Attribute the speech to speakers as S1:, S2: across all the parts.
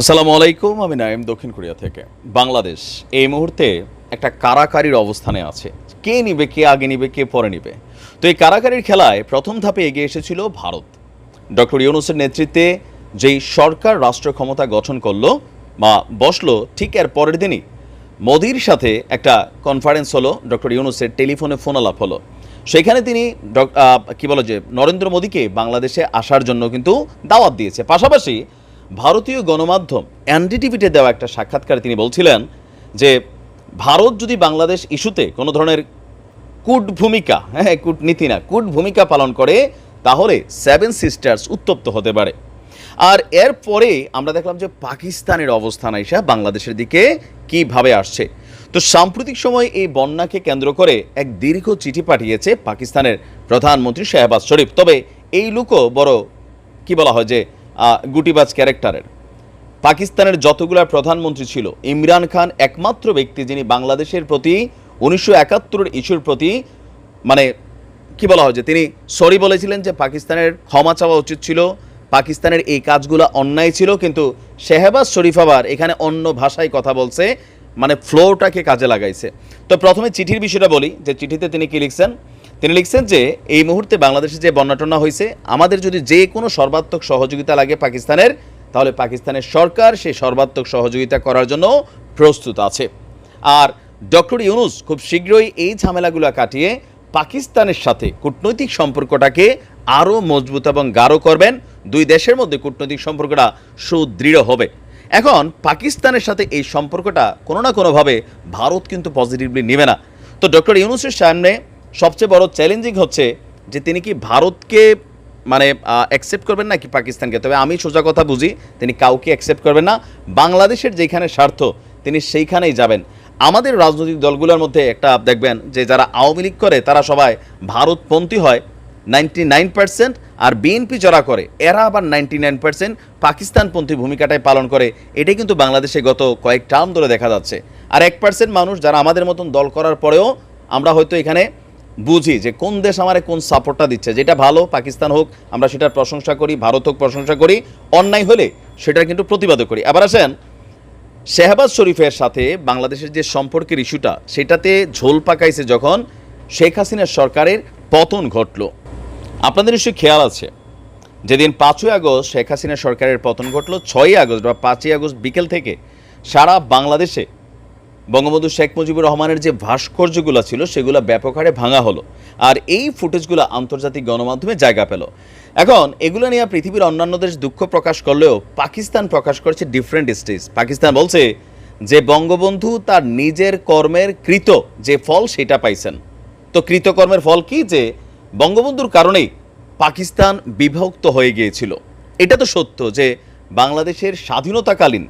S1: আসসালামু আলাইকুম, আমি নাইম দক্ষিণ কোরিয়া থেকে। বাংলাদেশ এই মুহূর্তে একটা কারাকারির অবস্থানে আছে। কে নিবে, কে আগে নিবে, কে পরে নিবে? তো এই কারাকারির খেলায় প্রথম ধাপে এগিয়ে এসেছিল ভারত। ডক্টর ইউনুসের নেতৃত্বে যেই সরকার রাষ্ট্র ক্ষমতা গঠন করল, বা বসল, ঠিক এর পরের দিনই মোদির সাথে একটা কনফারেন্স হলো ডক্টর ইউনুসের টেলিফোনে ফোন আলাপ হলো। সেখানে তিনি কি বলো যে, নরেন্দ্র মোদীকে বাংলাদেশে আসার জন্য কিন্তু দাওয়াত দিয়েছে। পাশাপাশি ভারতীয় গণমাধ্যম এনডিটিভিতে দেওয়া একটা সাক্ষাৎকারে তিনি বলছিলেন যে ভারত যদি বাংলাদেশ ইস্যুতে কোনো ধরনের কূট ভূমিকা হ্যাঁ কূটনীতি না, কূট ভূমিকা পালন করে, তাহলে সেভেন সিস্টার্স উত্তপ্ত হতে পারে। আর এরপরে আমরা দেখলাম যে পাকিস্তানের অবস্থান আইসা বাংলাদেশের দিকে কীভাবে আসছে। তো সাম্প্রতিক সময় এই বন্যাকে কেন্দ্র করে এক দীর্ঘ চিঠি পাঠিয়েছে পাকিস্তানের প্রধানমন্ত্রী শাহবাজ শরীফ। তবে এই লোকও বড়, কি বলা হয় যে গুটিবাজ ক্যারেক্টারের। পাকিস্তানের যতগুলা প্রধানমন্ত্রী ছিল, ইমরান খান একমাত্র ব্যক্তি যিনি বাংলাদেশের প্রতি উনিশশো একাত্তরের ইস্যুর প্রতি মানে কি বলা হয় যে, তিনি সরি বলেছিলেন যে, পাকিস্তানের ক্ষমা চাওয়া উচিত ছিল, পাকিস্তানের এই কাজগুলো অন্যায় ছিল, কিন্তু শেহবাজ শরীফ আবার এখানে অন্য ভাষায় কথা বলছে মানে ফ্লোটাকে কাজে লাগাইছে। তো প্রথমে চিঠির বিষয়টা বলি, যে চিঠিতে তিনি কি লিখছেন? তিনি লিখছেন যে, এই মুহূর্তে বাংলাদেশে যে বন্যাটনা হয়েছে আমাদের যদি যে কোনো সর্বাত্মক সহযোগিতা লাগে পাকিস্তানের, তাহলে পাকিস্তানের সরকার সেই সর্বাত্মক সহযোগিতা করার জন্য প্রস্তুত আছে। আর ডক্টর ইউনুস খুব শীঘ্রই এই ঝামেলাগুলো কাটিয়ে পাকিস্তানের সাথে কূটনৈতিক সম্পর্কটাকে আরও মজবুত এবং গাঢ় করবেন। দুই দেশের মধ্যে কূটনৈতিক সম্পর্কটা সুদৃঢ় হবে। এখন পাকিস্তানের সাথে এই সম্পর্কটা কোনো না কোনোভাবে ভারত কিন্তু পজিটিভলি নেবে না। তো ডক্টর ইউনুসের সামনে সবচেয়ে বড় চ্যালেঞ্জিং হচ্ছে যে তিনি কি ভারতকে মানে অ্যাকসেপ্ট করবেন না কি পাকিস্তানকে? তবে আমি সোজা কথা বুঝি, তিনি কাউকে অ্যাকসেপ্ট করবেন না। বাংলাদেশের যেখানে স্বার্থ, তিনি সেইখানেই যাবেন। আমাদের রাজনৈতিক দলগুলোর মধ্যে একটা দেখবেন যে যারা আওয়ামী লীগ করে, তারা সবাই ভারতপন্থী হয় নাইনটি নাইন পার্সেন্ট আর বিএনপি যারা করে, এরা আবার নাইনটি নাইন পার্সেন্ট পাকিস্তানপন্থী ভূমিকাটাই পালন করে। এটাই কিন্তু বাংলাদেশে গত কয়েক টার্ম ধরে দেখা যাচ্ছে। আর এক পার্সেন্ট মানুষ যারা আমাদের মতন দল করার পরেও আমরা হয়তো এখানে বুঝি যে কোন দেশ আমারে কোন সাপোর্টটা দিচ্ছে, যেটা ভালো পাকিস্তান হোক, আমরা সেটার প্রশংসা করি, ভারত হোক প্রশংসা করি, অন্যায় হলে সেটার কিন্তু প্রতিবাদও করি। আবার আসেন, শেহবাজ শরীফের সাথে বাংলাদেশের যে সম্পর্কের ইস্যুটা, সেটাতে ঝোল পাকাইছে যখন শেখ হাসিনার সরকারের পতন ঘটল। আপনাদের নিশ্চয়ই খেয়াল আছে, যেদিন পাঁচই আগস্ট শেখ হাসিনা সরকারের পতন ঘটলো, ছয়ই আগস্ট বা পাঁচই আগস্ট বিকেল থেকে সারা বাংলাদেশে বঙ্গবন্ধু শেখ মুজিবুর রহমানের যে ভাস্কর্যগুলো ছিল, সেগুলো ব্যাপক হারে ভাঙা হলো। আর এই ফুটেজগুলো আন্তর্জাতিক গণমাধ্যমে জায়গা পেল। এখন এগুলো নিয়ে পৃথিবীর অন্যান্য দেশ দুঃখ প্রকাশ করলেও পাকিস্তান প্রকাশ করেছে ডিফারেন্ট স্টেজ পাকিস্তান বলছে যে বঙ্গবন্ধু তার নিজের কর্মের কৃত যে ফল, সেটা পাইছেন। তো কৃতকর্মের ফল কি? যে বঙ্গবন্ধুর কারণেই পাকিস্তান বিভক্ত হয়ে গিয়েছিল। এটা তো সত্য যে বাংলাদেশের স্বাধীনতাকালীন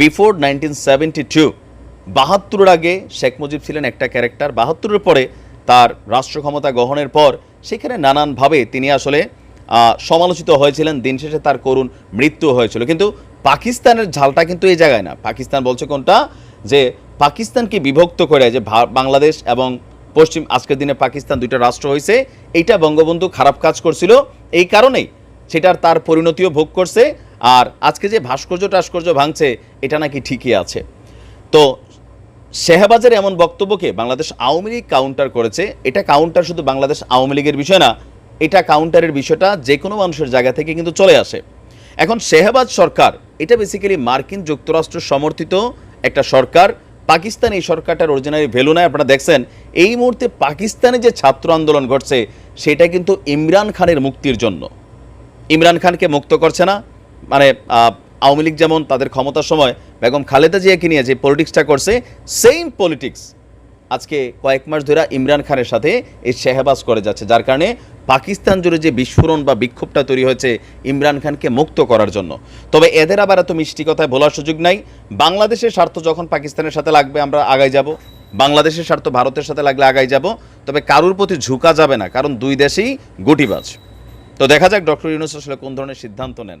S1: বিফোর নাইনটিন সেভেন্টি টু বাহাত্তরের আগে শেখ মুজিব ছিলেন একটা ক্যারেক্টার। বাহাত্তরের পরে তার রাষ্ট্র ক্ষমতা গ্রহণের পর সেখানে নানানভাবে তিনি আসলে সমালোচিত হয়েছিলেন। দিন শেষে তার করুণ মৃত্যু হয়েছিল। কিন্তু পাকিস্তানের ঝালটা কিন্তু এই জায়গায় না। পাকিস্তান বলছে কোনটা? যে পাকিস্তানকে বিভক্ত করে যে বাংলাদেশ এবং পশ্চিম, আজকের দিনে পাকিস্তান দুইটা রাষ্ট্র হয়েছে এইটা বঙ্গবন্ধু খারাপ কাজ করছিল। এই কারণেই সেটার তার পরিণতিও ভোগ করছে। আর আজকে যে ভাস্কর্য টাস্কর্য ভাঙছে, এটা নাকি ঠিকই আছে। তো শেহবাজের এমন বক্তব্যকে বাংলাদেশ আওয়ামী লীগ কাউন্টার করেছে। এটা কাউন্টার শুধু বাংলাদেশ আওয়ামী লীগের বিষয় না, এটা কাউন্টারের বিষয়টা যে কোনো মানুষের জায়গা থেকে কিন্তু চলে আসে। এখন শেহবাজ সরকার, এটা বেসিক্যালি মার্কিন যুক্তরাষ্ট্র সমর্থিত একটা সরকার। পাকিস্তান এই সরকারটার অরিজিনালি ভ্যালু নাই, আপনারা দেখছেন। এই মুহূর্তে পাকিস্তানে যে ছাত্র আন্দোলন ঘটছে, সেটা কিন্তু ইমরান খানের মুক্তির জন্য। ইমরান খানকে মুক্ত করছে না মানে আওয়ামী লীগ যেমন তাদের ক্ষমতার সময় বেগম খালেদা জিয়াকে নিয়ে যে পলিটিক্সটা করছে সেম পলিটিক্স আজকে কয়েক মাস ধরে ইমরান খানের সাথে এই শেহবাজ করে যাচ্ছে, যার কারণে পাকিস্তান জুড়ে যে বিস্ফোরণ বা বিক্ষোভটা তৈরি হয়েছে ইমরান খানকে মুক্ত করার জন্য। তবে এদের আবার এত মিষ্টি কথায় বলার সুযোগ নাই। বাংলাদেশের স্বার্থ যখন পাকিস্তানের সাথে লাগবে, আমরা আগাই যাব। বাংলাদেশের স্বার্থ ভারতের সাথে লাগলে আগাই যাব। তবে কারুর প্রতি ঝুঁকা যাবে না, কারণ দুই দেশেই গুটিবাজ। তো দেখা যাক ডক্টর ইউনুস আসলে কোন ধরনের সিদ্ধান্ত নেন।